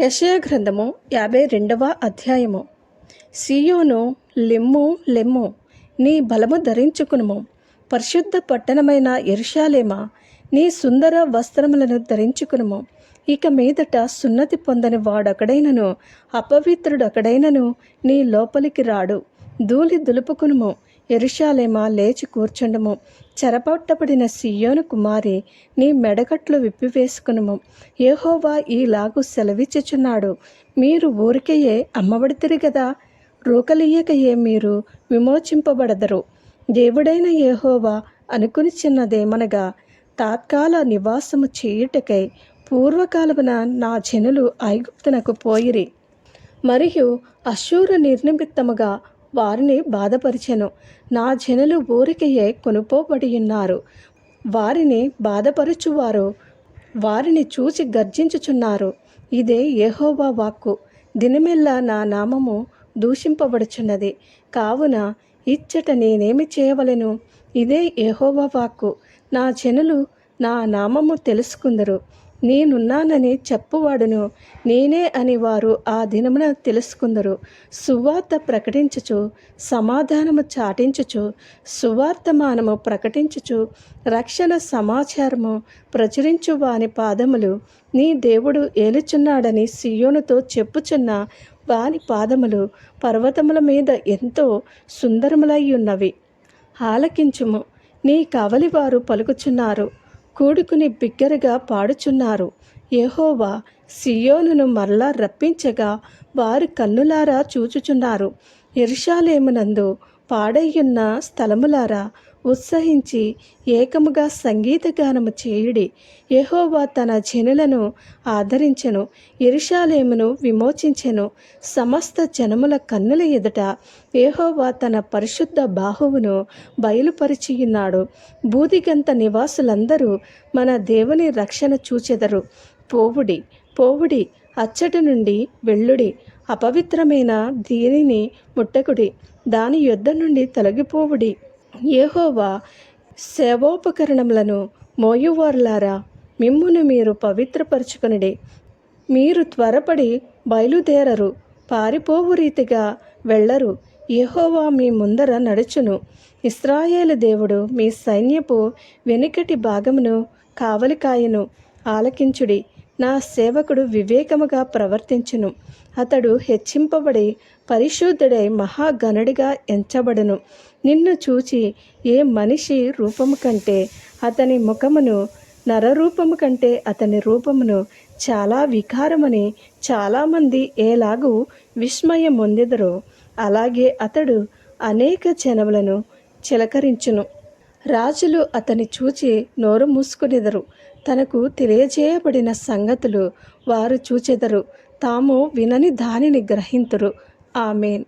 యశయ గ్రంథము యాభై రెండవ అధ్యాయము. సీయోను లెమ్ము లెమ్ము నీ బలము ధరించుకునుము. పరిశుద్ధ పట్టణమైన ఎరుషాలేమా నీ సుందర వస్త్రములను ధరించుకునుము. ఇక మీదట సున్నతి పొందని వాడొకడైనను అపవిత్రుడొకడైనను నీ లోపలికి రాడు. ధూళి దులుపుకునుము. ఎరుషాలేమా లేచి కూర్చుండము. చెరపట్టబడిన సియోను కుమారి నీ మెడగట్లు విప్పివేసుకునుము. ఏహోవా ఈలాగు సెలవిచ్చుచున్నాడు. మీరు ఊరికయే అమ్మబడితిరి కదా రూకలియ్యకయే మీరు విమోచింపబడదరు. దేవుడైన ఏహోవా అనుకుని చిన్నదేమనగా తాత్కాల నివాసము చేయుటకై పూర్వకాలమున నా జనులు ఐగుప్తునకు పోయిరి. మరియు అశూరు నిర్నిమిత్తముగా వారిని బాధపరిచెను. నా జనులు ఊరికయే కొనుపోబడి ఉన్నారు వారిని బాధపరుచువారు వారిని చూసి గర్జించుచున్నారు. ఇదే యెహోవా వాక్కు. దినమెల్లా నా నామము దూషింపబడుచున్నది. కావున ఇచ్చట నేనేమి చేయవలెను? ఇదే యెహోవా వాక్కు. నా జనులు నా నామము తెలుసుకుందరు. నేనున్నానని చెప్పువాడును. నేనే అని వారు ఆ దినమున తెలుసుకుందరు. సువార్త ప్రకటించుచు సమాధానము చాటించుచు సువార్తమానము ప్రకటించుచు రక్షణ సమాచారము ప్రచురించు వాని పాదములు నీ దేవుడు ఏలుచున్నాడని సియోనుతో చెప్పుచున్న వాని పాదములు పర్వతముల మీద ఎంతో సుందరములై ఉన్నవి. ఆలకించుము. నీ కవలివారు పలుకుచున్నారు. కూడుకుని బిగ్గరగా పాడుచున్నారు. యెహోవా సియోనును మరలా రప్పించగా వారు కన్నులారా చూచుచున్నారు. ఎరుషాలేమునందు పాడయ్యున్న స్థలములారా ఉత్సహించి ఏకముగా సంగీతగానము చేయుడి. యహోవా తన జనులను ఆదరించెను ఇరుషాలేమును విమోచించెను సమస్త జనముల కన్నుల ఎదుట యహోవా తన పరిశుద్ధ బాహువును బయలుపరిచియున్నాడు. బూదిగంత నివాసులందరూ మన దేవుని రక్షణ చూచెదరు. పోవుడి పోవుడి అచ్చట నుండి వెళ్ళుడి. అపవిత్రమైన దీనిని ముట్టకుడి. దాని యొద్ద నుండి తొలగిపోవుడి. ఏహోవా సేవోపకరణములను మోయువారులారా మిమ్మును మీరు పవిత్రపరచుకునిడి. మీరు త్వరపడి బయలుదేరరు పారిపోవు రీతిగా వెళ్ళరు. యెహోవా మీ ముందర నడుచును. ఇస్రాయేలు దేవుడు మీ సైన్యపు వెనుకటి భాగమును కావలికాయను ఆలకించుడి. నా సేవకుడు వివేకముగా ప్రవర్తించును. అతడు హెచ్చింపబడి పరిశుద్ధుడై మహాగణుడిగా ఎంచబడును. నిన్ను చూచి ఏ మనిషి రూపము కంటే అతని ముఖమును నరరూపము కంటే అతని రూపమును చాలా వికారమని చాలామంది ఏలాగూ విస్మయం పొందెదరో అలాగే అతడు అనేక జనములను చిలకరించును. రాజులు అతని చూచి నోరు మూసుకునిదరు. తనకు తెలియజేయబడిన సంగతులు వారు చూచెదరు. తాము వినని దానిని గ్రహింతురు. ఆమెన్.